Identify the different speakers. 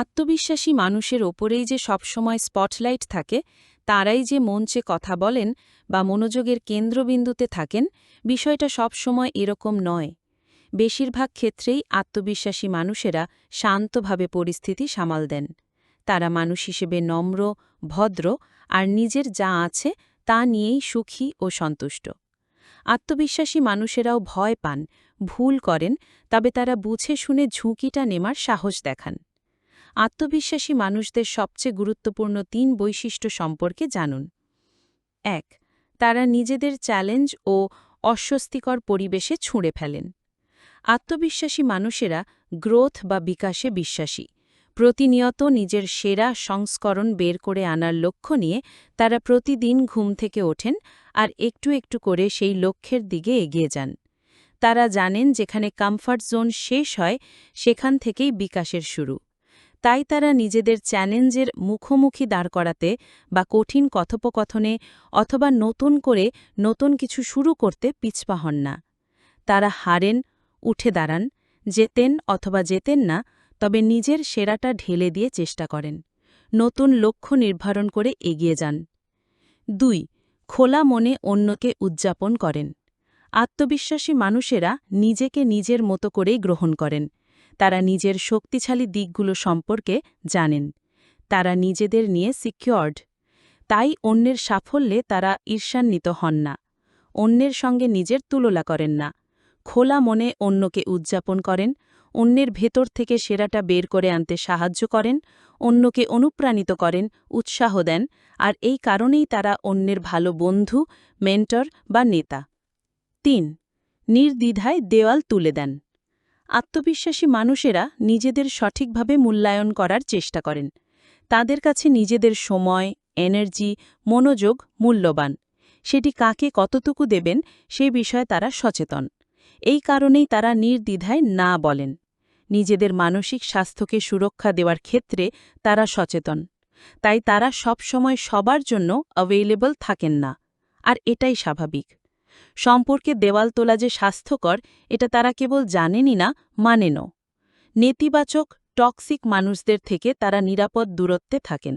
Speaker 1: আত্মবিশ্বাসী মানুষের ওপরেই যে সবসময় স্পটলাইট থাকে, তারাই যে মঞ্চে কথা বলেন বা মনোযোগের কেন্দ্রবিন্দুতে থাকেন, বিষয়টা সবসময় এরকম নয়। বেশিরভাগ ক্ষেত্রেই আত্মবিশ্বাসী মানুষেরা শান্তভাবে পরিস্থিতি সামাল দেন। তারা মানুষ হিসেবে নম্র, ভদ্র আর নিজের যা আছে তা নিয়েই সুখী ও সন্তুষ্ট। আত্মবিশ্বাসী মানুষেরাও ভয় পান, ভুল করেন, তবে তারা বুঝে শুনে ঝুঁকিটা নেমার সাহস দেখান। আত্মবিশ্বাসী মানুষদের সবচেয়ে গুরুত্বপূর্ণ তিন বৈশিষ্ট্য সম্পর্কে জানুন। এক, তারা নিজেদের চ্যালেঞ্জ ও অস্বস্তিকর পরিবেশে ছুঁড়ে ফেলেন। আত্মবিশ্বাসী মানুষেরা গ্রোথ বা বিকাশে বিশ্বাসী। প্রতিনিয়ত নিজের সেরা সংস্করণ বের করে আনার লক্ষ্য নিয়ে তারা প্রতিদিন ঘুম থেকে ওঠেন আর একটু একটু করে সেই লক্ষ্যের দিকে এগিয়ে যান। তারা জানেন যেখানে কমফর্ট জোন শেষ হয়, সেখান থেকেই বিকাশের শুরু। তাই তারা নিজেদের চ্যালেঞ্জের মুখোমুখি দাঁড় করাতে বা কঠিন কথোপকথনে অথবা নতুন করে নতুন কিছু শুরু করতে পিছপা হন না। তারা হারেন, উঠে দাঁড়ান, যেতেন অথবা যেতেন না, তবে নিজের সেরাটা ঢেলে দিয়ে চেষ্টা করেন। নতুন লক্ষ্য নির্ধারণ করে এগিয়ে যান। দুই, খোলা মনে অন্যকে উদযাপন করেন। আত্মবিশ্বাসী মানুষেরা নিজেকে নিজের মতো করেই গ্রহণ করেন। তারা নিজের শক্তিশালী দিকগুলো সম্পর্কে জানেন। তারা নিজেদের নিয়ে সিকিউর্ড। তাই অন্যের সাফল্যে তারা ঈর্ষান্বিত হন না। অন্যের সঙ্গে নিজের তুলনা করেন না। খোলা মনে অন্যকে উদযাপন করেন। অন্যের ভেতর থেকে সেরাটা বের করে আনতে সাহায্য করেন। অন্যকে অনুপ্রাণিত করেন, উৎসাহ দেন, আর এই কারণেই তারা অন্যের ভালো বন্ধু, মেন্টর বা নেতা। তিন, নির্দ্বিধায় দেওয়াল তুলে দেন। আত্মবিশ্বাসী মানুষেরা নিজেদের সঠিকভাবে মূল্যায়ন করার চেষ্টা করেন। তাদের কাছে নিজেদের সময়, এনার্জি, মনোযোগ মূল্যবান। সেটি কাকে কতটুকু দেবেন সে বিষয়ে তারা সচেতন। এই কারণেই তারা নির্দ্বিধায় না বলেন। নিজেদের মানসিক স্বাস্থ্যকে সুরক্ষা দেওয়ার ক্ষেত্রে তারা সচেতন। তাই তারা সবসময় সবার জন্য অ্যাভেইলেবল থাকেন না। আর এটাই স্বাভাবিক। সম্পর্কে দেওয়াল তোলা যে স্বাস্থ্যকর, এটা তারা কেবল জানেনই না, মানেনও। নেতিবাচক টক্সিক মানুষদের থেকে তারা নিরাপদ দূরত্বে থাকেন।